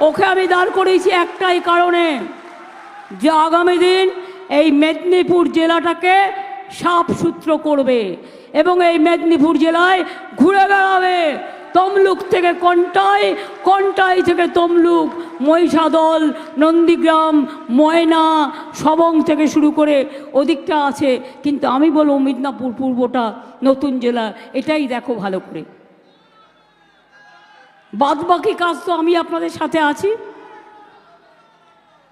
ওকে আমি দাঁড় করিয়েছি একটাই কারণে যে আগামী দিন এই মেদিনীপুর জেলাটাকে সাফ সূত্র করবে এবং এই মেদিনীপুর জেলায় ঘুরে বেড়াবে। তমলুক থেকে কন্টাই কন্টাই থেকে তমলুক, মহিষাদল, নন্দীগ্রাম, ময়না, সবং থেকে শুরু করে ওদিকটা আছে। কিন্তু আমি বলব মিদনাপুর পূর্বটা নতুন জেলা, এটাই দেখো ভালো করে। বাদ বাকি কাজ তো আমি আপনাদের সাথে আছি।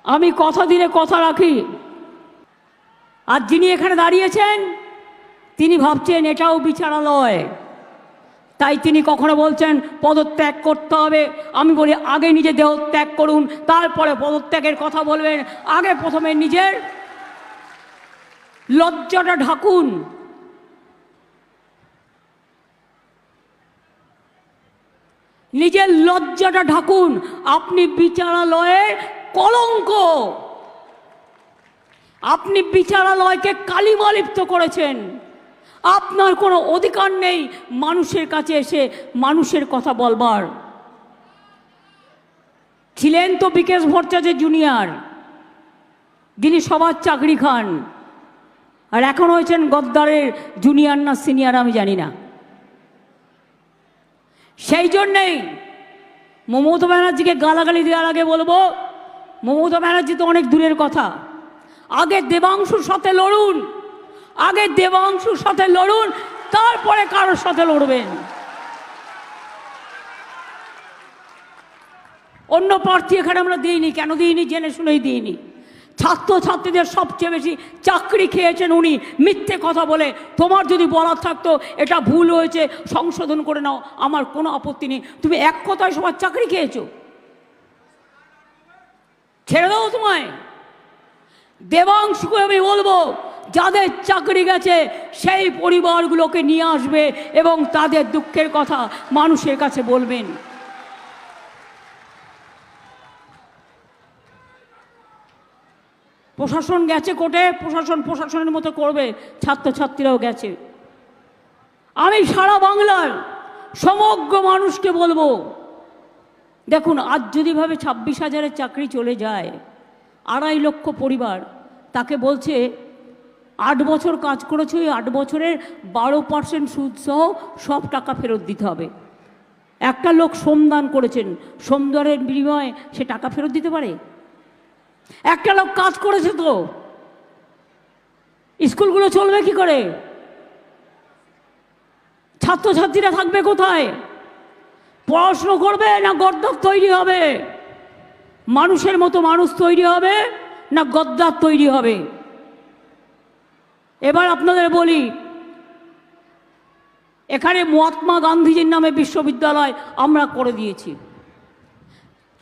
আমি কথা দিলে কথা রাখি। আর যিনি এখানে দাঁড়িয়েছেন, তিনি ভাবছেন এটাও বিচারালয়। তাই তিনি কখনো বলছেন, পদত্যাগ করতে হবে। আমি বলি, আগে নিজে দেহ ত্যাগ করুন, তারপরে পদত্যাগের কথা বলবেন। আগে প্রথমে নিজের লজ্জাটা ঢাকুন। নিজের লজ্জাটা ঢাকুন, আপনি বিচারালয়ের কলঙ্ক। আপনি বিচারালয়কে কালিমালিপ্ত করেছেন। আপনার কোনো অধিকার নেই মানুষের কাছে এসে মানুষের কথা বলবার। ছিলেন তো বিকেশ ভট্টাচার্য জুনিয়র, যিনি সবার চাকরি খান, আর এখন হয়েছেন গদ্দারের জুনিয়র না সিনিয়র আমি জানি না। সেই জন্যেই মমতা ব্যানার্জিকে গালাগালি দেওয়ার আগে বলব, মমতা ব্যানার্জি তো অনেক দূরের কথা। আগে দেবাংশুর সাথে লড়ুন, আগে দেবাংশুর সাথে লড়ুন, তারপরে কারোর সাথে লড়বেন। অন্য প্রার্থী এখানে আমরা দিইনি, কেন দিইনি? জেনে শুনেই দিইনি। ছাত্র ছাত্রীদের সবচেয়ে বেশি চাকরি খেয়েছেন উনি। মিথ্যে কথা বলে তোমার যদি বলার থাকতো এটা ভুল হয়েছে, সংশোধন করে নাও, আমার কোনো আপত্তি নেই। তুমি এক কথায় সবার চাকরি খেয়েছো। ছেড়ে দাও তোমায়। দেবাংশকে আমি বলব, যাদের চাকরি গেছে, সেই পরিবারগুলোকে নিয়ে আসবে এবং তাদের দুঃখের কথা মানুষের কাছে বলবেন। প্রশাসন গেছে কোর্টে, প্রশাসন প্রশাসনের মতো করবে, ছাত্রছাত্রীরাও গেছে। আমি সারা বাংলার সমগ্র মানুষকে বলব, দেখুন, আজ যদি ভাবে ছাব্বিশ হাজারের চাকরি চলে যায়, আড়াই লক্ষ পরিবার, তাকে বলছে, আট বছর কাজ করেছে ওই আট বছরের বারো পার্সেন্ট সুদসহ সব টাকা ফেরত দিতে হবে। একটা লোক শ্রমদান করেছেন, শ্রমদানের বিনিময়ে সে টাকা ফেরত দিতে পারে? একটা লোক কাজ করেছে তো। স্কুলগুলো চলবে কি করে? ছাত্রছাত্রীরা থাকবে কোথায়? পড়াশুনো করবে না গদ্দার তৈরি হবে? মানুষের মতো মানুষ তৈরি হবে না গদ্দার তৈরি হবে? এবার আপনাদের বলি, এখানে মহাত্মা গান্ধীজির নামে বিশ্ববিদ্যালয় আমরা করে দিয়েছি।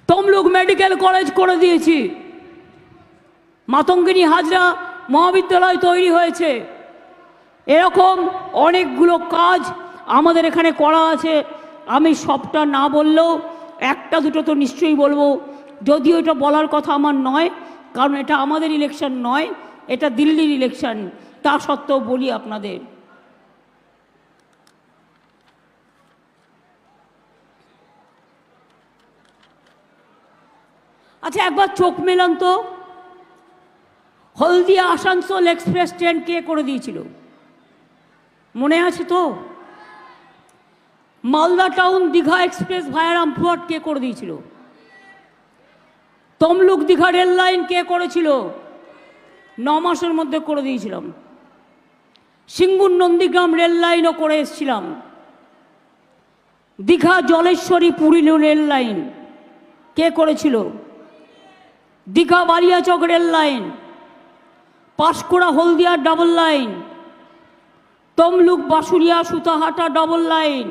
তমলুক মেডিকেল কলেজ করে দিয়েছি। মাতঙ্গিনী হাজরা মহাবিদ্যালয় তৈরি হয়েছে। এরকম অনেকগুলো কাজ আমাদের এখানে করা আছে। আমি সবটা না বললেও একটা দুটো তো নিশ্চয়ই বলব। যদিও এটা বলার কথা আমার নয়, কারণ এটা আমাদের ইলেকশন নয়, এটা দিল্লির ইলেকশন তা সত্ত্বেও বলি আপনাদের। আচ্ছা একবার চোখ মেলান তো। হলদিয়া আসানসোল এক্সপ্রেস ট্রেন কে করে দিয়েছিল? মনে আছে তো? Malda town Digha express via কে করে দিয়েছিল? তমলুক দীঘা রেল লাইন কে করেছিল? ন মাসের মধ্যে করে দিয়েছিলাম। সিঙ্গুর নন্দীগ্রাম রেল লাইনও করে এসেছিলাম। দীঘা জলেশ্বরী পুরী রেল লাইন কে করেছিল? Digha Baliachak rail line Panskura Haldia double line Tamluk Basuria Sutahata double line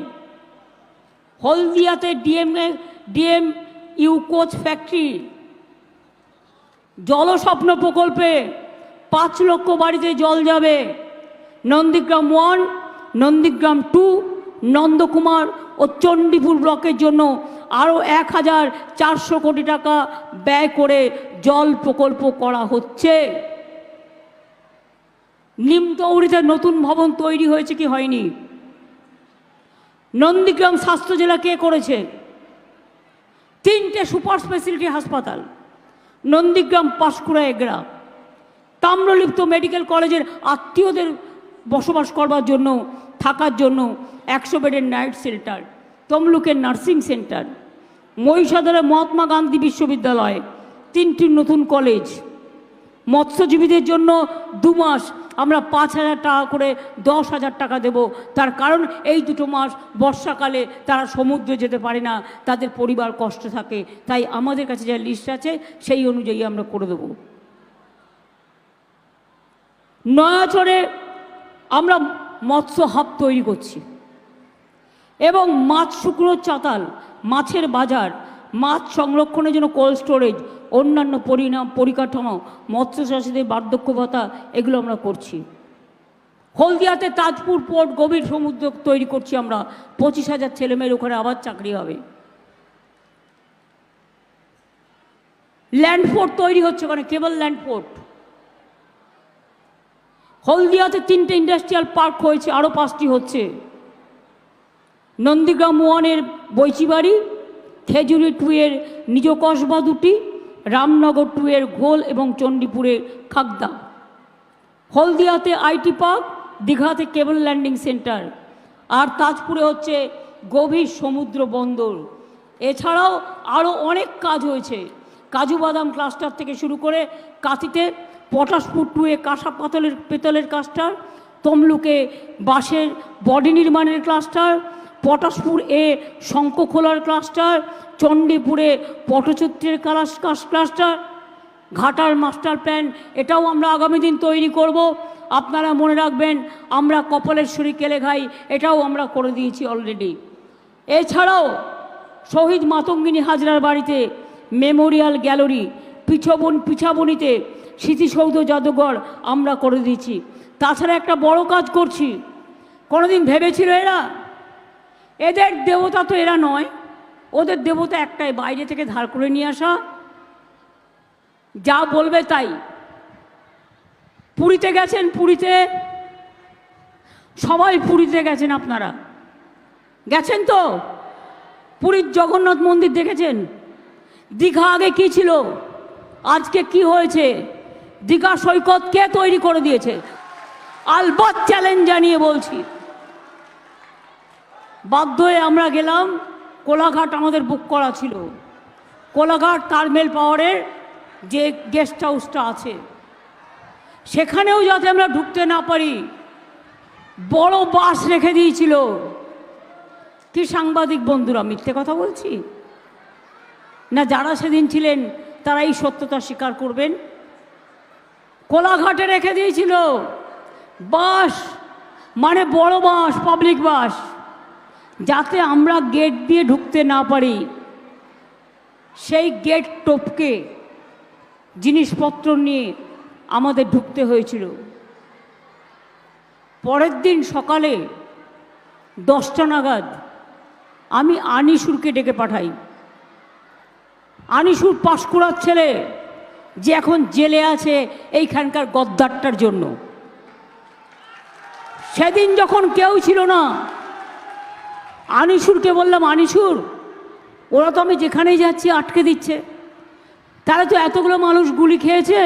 হলদিয়াতে DM DM U coach factory Jalswapna প্রকল্পে পাঁচ লক্ষ বাড়িতে জল যাবে, নন্দীগ্রাম ওয়ান নন্দীগ্রাম টু নন্দকুমার ও চণ্ডীপুর ব্লকের জন্য আরও এক হাজার চারশো কোটি টাকা ব্যয় করে জল প্রকল্প করা হচ্ছে। নিমতৌড়িতে নতুন ভবন তৈরি হয়েছে কি হয়নি? নন্দীগ্রাম স্বাস্থ্য জেলা কে করেছে? তিনটে সুপার স্পেশালিটি হাসপাতাল, নন্দীগ্রাম পাঁশকুড়া এগড়া তাম্রলিপ্ত মেডিকেল কলেজের আত্মীয়দের বসবাস করবার জন্য, থাকার জন্য একশো বেডের নাইট সেন্টার তমলুকের নার্সিং সেন্টার মহিষাদলের মহাত্মা গান্ধী বিশ্ববিদ্যালয়, তিনটি নতুন কলেজ। মৎস্যজীবীদের জন্য দু মাস আমরা পাঁচ হাজার টাকা করে দশ হাজার টাকা দেব। তার কারণ এই দুটো মাস বর্ষাকালে তারা সমুদ্রে যেতে পারে না, তাদের পরিবার কষ্ট থাকে। তাই আমাদের কাছে যা লিস্ট আছে, সেই অনুযায়ী আমরা করে দেবো। নয়াচরে আমরা মৎস্য হাব তৈরি করছি। এবং মাছ শুকনো চাতাল, মাছের বাজার, মাছ সংরক্ষণের জন্য কোল্ড স্টোরেজ অন্যান্য পরিণাম, পরিকাঠামো মৎস্য চাষিদের বার্ধক্য ভাতা এগুলো আমরা করছি। হলদিয়াতে তাজপুর পোর্ট গভীর সমুদ্র তৈরি করছি আমরা। পঁচিশ হাজার ছেলেমেয়ের ওখানে আবার চাকরি হবে। ল্যান্ডফোর্ট তৈরি হচ্ছে ওখানে, কেবল ল্যান্ডফোর্ট হলদিয়াতে তিনটে ইন্ডাস্ট্রিয়াল পার্ক হয়েছে, আরও পাঁচটি হচ্ছে। নন্দীগ্রাম ওয়ানের বৈচিবাড়ি খেজুরি টুয়ের নিজ কসবা দুটি রামনগর টুয়ের ঘোল এবং চণ্ডীপুরের খাগদা। হলদিয়াতে আইটি পার্ক, দীঘাতে কেবল ল্যান্ডিং সেন্টার, আর তাজপুরে হচ্ছে গভীর সমুদ্র বন্দর। এছাড়াও আরও অনেক কাজ হয়েছে। কাজু বাদাম ক্লাস্টার থেকে শুরু করে কাতিতে পটাশপুর টুয়ে কাঁসা পাতলের, পেতলের ক্লাস্টার তমলুকে বাঁশের বডি নির্মাণের ক্লাস্টার পটাশপুর এ শঙ্কখোলার ক্লাস্টার, চণ্ডীপুরে পটচিত্রের কালাস ক্লাস্টার, ঘাটার মাস্টার প্ল্যান, এটাও আমরা আগামী দিন তৈরি করব। আপনারা মনে রাখবেন, আমরা কপালেশ্বরী কেলেঘাই এটাও আমরা করে দিয়েছি অলরেডি এছাড়াও শহীদ মাতঙ্গিনী হাজরার বাড়িতে মেমোরিয়াল গ্যালারি, পিছবন পিছাবনিতে স্মৃতিসৌধ জাদুঘর আমরা করে দিয়েছি। তাছাড়া একটা বড় কাজ করছি। কোনোদিন ভেবেছিল এরা? এদের দেবতা তো এরা নয়। ওদের দেবতা একটাই, বাইরে থেকে ধার করে নিয়ে আসা। যা বলবে তাই। পুরীতে গেছেন, পুরীতে। সবাই পুরীতে গেছেন আপনারা। গেছেন তো? পুরীর জগন্নাথ মন্দির দেখেছেন? দীঘা আগে কি ছিল? আজকে কি হয়েছে? দীঘা সৈকত কে তৈরি করে দিয়েছে? আলবৎ চ্যালেঞ্জ জানিয়ে বলছি। বাধ্য হয়ে আমরা গেলাম, কোলাঘাট আমাদের বুক করা ছিল। কোলাঘাট তারমেল পাওয়ারের যে গেস্ট হাউসটা আছে, সেখানেও যাতে আমরা ঢুকতে না পারি, বড় বাস রেখে দিয়েছিল। কি সাংবাদিক বন্ধুরা, মিথ্যে কথা বলছি? না যারা সেদিন ছিলেন তারা এই সত্যতা স্বীকার করবেন? কোলাঘাটে রেখে দিয়েছিল। বাস মানে বড় বাস পাবলিক বাস। যাতে আমরা গেট দিয়ে ঢুকতে না পারি, সেই গেট টপকে জিনিসপত্র নিয়ে আমাদের ঢুকতে হয়েছিল। পরের দিন সকালে দশটা নাগাদ আমি আনিসুরকে ডেকে পাঠাই। আনিসুর পাঁশকুড়ার ছেলে যে এখন জেলে আছে এইখানকার গদ্দারটার জন্য। সেদিন যখন কেউ ছিল না আনিসুরকে বললাম, আনিসুর, ওরা তো আমি যেখানেই যাচ্ছি আটকে দিচ্ছে। তারা তো এতগুলো মানুষ গুলি খেয়েছে।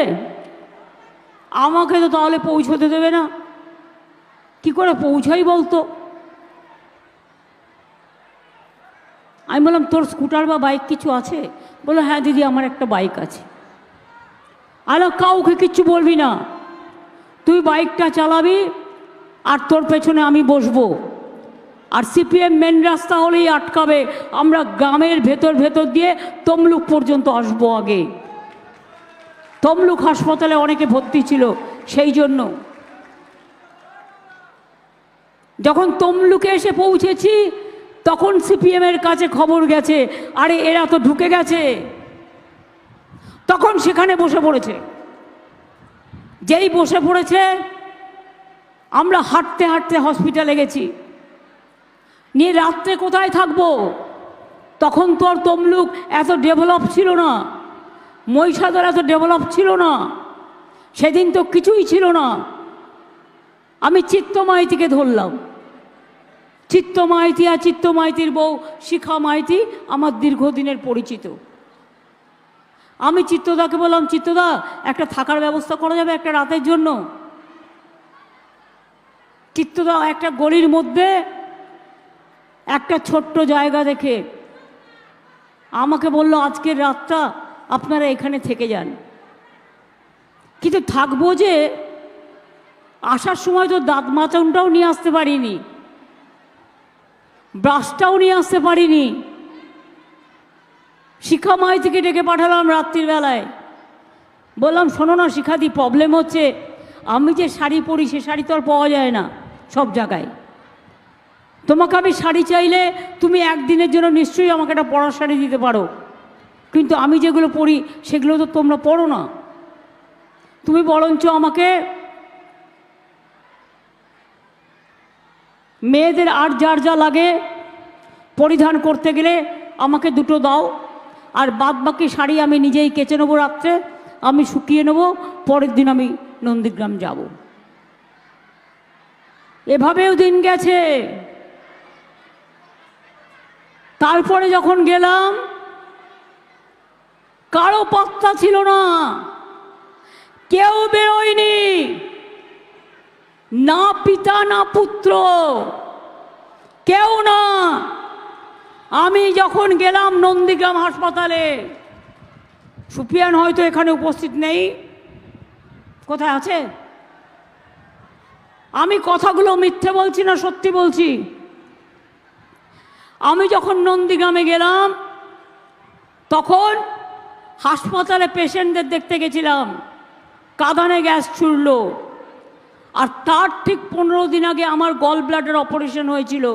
আমাকে তো তাহলে পৌঁছতে দেবে না। কি করে পৌঁছাই বলতো? আমি বললাম, তোর স্কুটার বা বাইক কিছু আছে? বলল হ্যাঁ দিদি, আমার একটা বাইক আছে। আলো কাউকে কিচ্ছু বলবি না। তুই বাইকটা চালাবি আর তোর পেছনে আমি বসবো। আর সিপিএম মেন রাস্তা হলেই আটকাবে। আমরা গ্রামের ভেতর ভেতর দিয়ে তমলুক পর্যন্ত আসব আগে। তমলুক হাসপাতালে অনেকে ভর্তি ছিল, সেই জন্য। যখন তমলুকে এসে পৌঁছেছি, তখন সিপিএমের কাছে খবর গেছে, আরে এরা তো ঢুকে গেছে। তখন সেখানে বসে পড়েছে। যেই বসে পড়েছে, আমরা হাঁটতে হাঁটতে হসপিটালে গেছি। নিয়ে রাত্রে কোথায় থাকব? তখন তো আর তমলুক এত ডেভেলপ ছিল না। মহিষাদর এত ডেভেলপ ছিল না। সেদিন তো কিছুই ছিল না। আমি চিত্তমাইতিকে ধরলাম। চিত্ত মাইতি আর চিত্ত মাইতির বউ শিখা মাইতি আমার দীর্ঘদিনের পরিচিত। আমি চিত্তদাকে বললাম, চিত্তদা, একটা থাকার ব্যবস্থা করা যাবে একটা রাতের জন্য? চিত্তদা একটা গলির মধ্যে একটা ছোট্ট জায়গা দেখে আমাকে বলল, আজকের রাতটা আপনারা এখানে থেকে যান। কিন্তু থাকব যে আসার সময় তো দাঁত মাচনটাও নিয়ে আসতে পারিনি, ব্রাশটাও নিয়ে আসতে পারিনি। শিখা মাই থেকে ডেকে পাঠালাম রাত্রির বেলায়। বললাম, শোনো না শিখাদি প্রবলেম হচ্ছে আমি যে শাড়ি পরি, সে শাড়ি তো আর পাওয়া যায় না সব জায়গায়। তোমাকে আমি শাড়ি চাইলে তুমি একদিনের জন্য নিশ্চয়ই আমাকে একটা পরার শাড়ি দিতে পারো। কিন্তু আমি যেগুলো পড়ি, সেগুলো তো তোমরা পড়ো না। তুমি বরঞ্চ আমাকে মেয়েদের আর যার যা লাগে পরিধান করতে গেলে আমাকে দুটো দাও। আর বাদ বাকি শাড়ি আমি নিজেই কেচে নেব রাত্রে, আমি শুকিয়ে নেব, পরের দিন আমি নন্দীগ্রাম যাব। এভাবেও দিন গেছে। তারপরে যখন গেলাম, কারও পাত্তা ছিল না। কেউ বেরোয়নি। না পিতা, না পুত্র। কেউ না। আমি যখন গেলাম নন্দীগ্রাম হাসপাতালে সুপিয়ান হয়তো এখানে উপস্থিত নেই। কোথায় আছে? আমি কথাগুলো মিথ্যে বলছি না সত্যি বলছি? আমি যখন নন্দীগ্রামে গেলাম, তখন হাসপাতালে পেশেন্টদের দেখতে গেছিলাম। কাঁদানে গ্যাস ছুড়ল। আর তার ঠিক পনেরো দিন আগে আমার গল ব্লাডের অপারেশন হয়েছিল।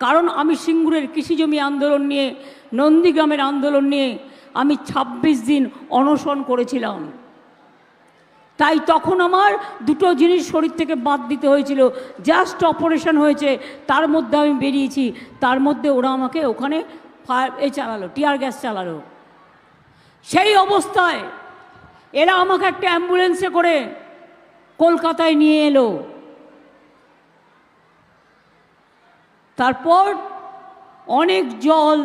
কারণ আমি সিঙ্গুরের কৃষিজমি আন্দোলন নিয়ে, নন্দীগ্রামের আন্দোলন নিয়ে আমি ২৬ দিন অনশন করেছিলাম। তাই তখন আমার দুটো জিনিস শরীর থেকে বাদ দিতে হয়েছিল। জাস্ট অপারেশন হয়েছে, তার মধ্যে আমি বেরিয়েছি, তার মধ্যে ওরা আমাকে ওখানে ফায়ার এ চালালো টিয়ার গ্যাস চালালো। সেই অবস্থায় এরা আমাকে একটা অ্যাম্বুলেন্সে করে কলকাতায় নিয়ে এলো। তারপর অনেক জল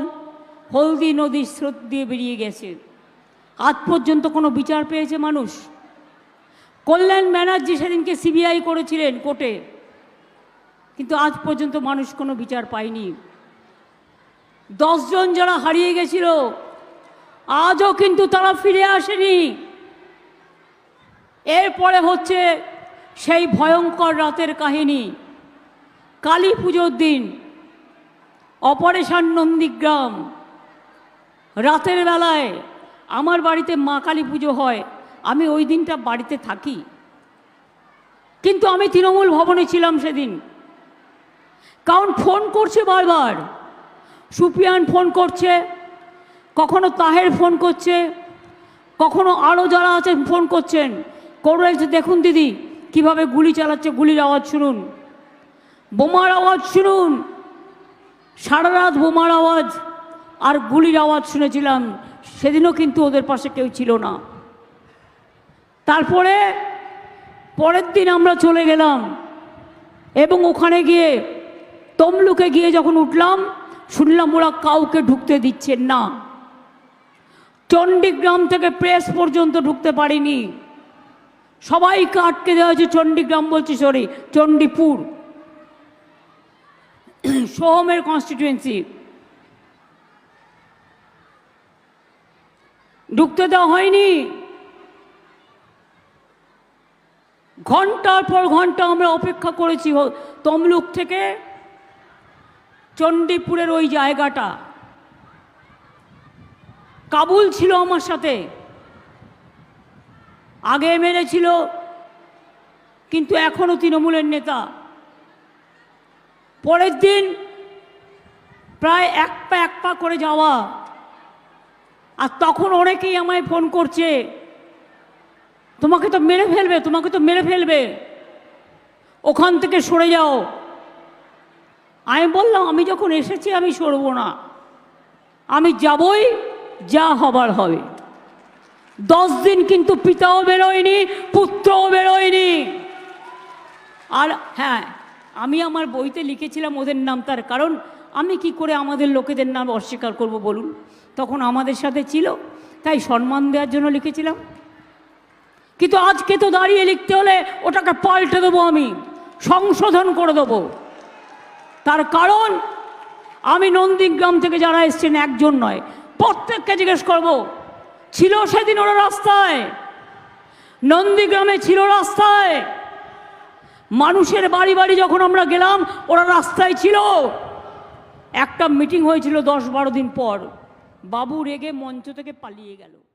হলদি নদীর স্রোত দিয়ে বেরিয়ে গেছে। আজ পর্যন্ত কোনো বিচার পেয়েছে মানুষ? কল্যাণ ব্যানার্জি সেদিনকে সিবিআই করেছিলেন কোর্টে। কিন্তু আজ পর্যন্ত মানুষ কোনো বিচার পায়নি। দশজন যারা হারিয়ে গেছিল, আজও কিন্তু তারা ফিরে আসেনি। এরপরে হচ্ছে সেই ভয়ঙ্কর রাতের কাহিনী, কালী পুজোর দিন, অপারেশন নন্দীগ্রাম। রাতের বেলায় আমার বাড়িতে মা কালী পুজো হয়। আমি ওই দিনটা বাড়িতে থাকি। কিন্তু আমি তৃণমূল ভবনে ছিলাম সেদিন। কারণ ফোন করছে বারবার। সুপিয়ান ফোন করছে, কখনো তাহের ফোন করছে, কখনো আরও যারা আছেন ফোন করছেন। করে দেখুন দিদি, কীভাবে গুলি চালাচ্ছে, গুলির আওয়াজ শুনুন। বোমার আওয়াজ শুনুন। সারা রাত বোমার আওয়াজ আর গুলির আওয়াজ শুনেছিলাম। সেদিনও কিন্তু ওদের পাশে কেউ ছিল না। তারপরে পরের দিন আমরা চলে গেলাম এবং ওখানে গিয়ে তমলুকে গিয়ে যখন উঠলাম, শুনলাম ওরা কাউকে ঢুকতে দিচ্ছেন না। চণ্ডীগ্রাম থেকে প্রেস পর্যন্ত ঢুকতে পারিনি। সবাইকে আটকে দেওয়া হয়েছে চণ্ডীগ্রাম বলছি সরি চণ্ডীপুর। সোহমের কনস্টিটিউয়েন্সি ঢুকতে দেওয়া হয়নি। ঘণ্টার পর ঘণ্টা আমরা অপেক্ষা করেছি তমলুক থেকে চণ্ডীপুরের ওই জায়গাটা। কাবুল ছিল আমার সাথে। আগে মেরেছিল কিন্তু এখনও তৃণমূলের নেতা। পরের দিন প্রায় এক পা এক পা করে যাওয়া। আর তখন অনেকেই আমায় ফোন করছে তোমাকে তো মেরে ফেলবে, তোমাকে তো মেরে ফেলবে। ওখান থেকে সরে যাও। আমি বললাম, আমি যখন এসেছি, আমি সরব না। আমি যাবই, যা হবার হবে। দশ দিন কিন্তু পিতাও বেরোয়নি, পুত্রও বেরোয়নি। আর হ্যাঁ আমি আমার বইতে লিখেছিলাম ওদের নাম, তার কারণ আমি কি করে আমাদের লোকেদের নাম অস্বীকার করব বলুন? তখন আমাদের সাথে ছিল, তাই সম্মান দেওয়ার জন্য লিখেছিলাম। কিন্তু আজকে তো দাঁড়িয়ে লিখতে হলে ওটাকে পাল্টে দেবো আমি, সংশোধন করে দেবো। তার কারণ, আমি নন্দীগ্রাম থেকে যারা এসছেন একজন নয়, প্রত্যেককে জিজ্ঞেস করব, ছিল সেদিন ওরা রাস্তায়? নন্দীগ্রামে ছিল রাস্তায়? মানুষের বাড়ি বাড়ি যখন আমরা গেলাম, ওরা রাস্তায় ছিল। একটা মিটিং হয়েছিল দশ বারো দিন পর। বাবু রেগে মঞ্চ থেকে পালিয়ে গেল।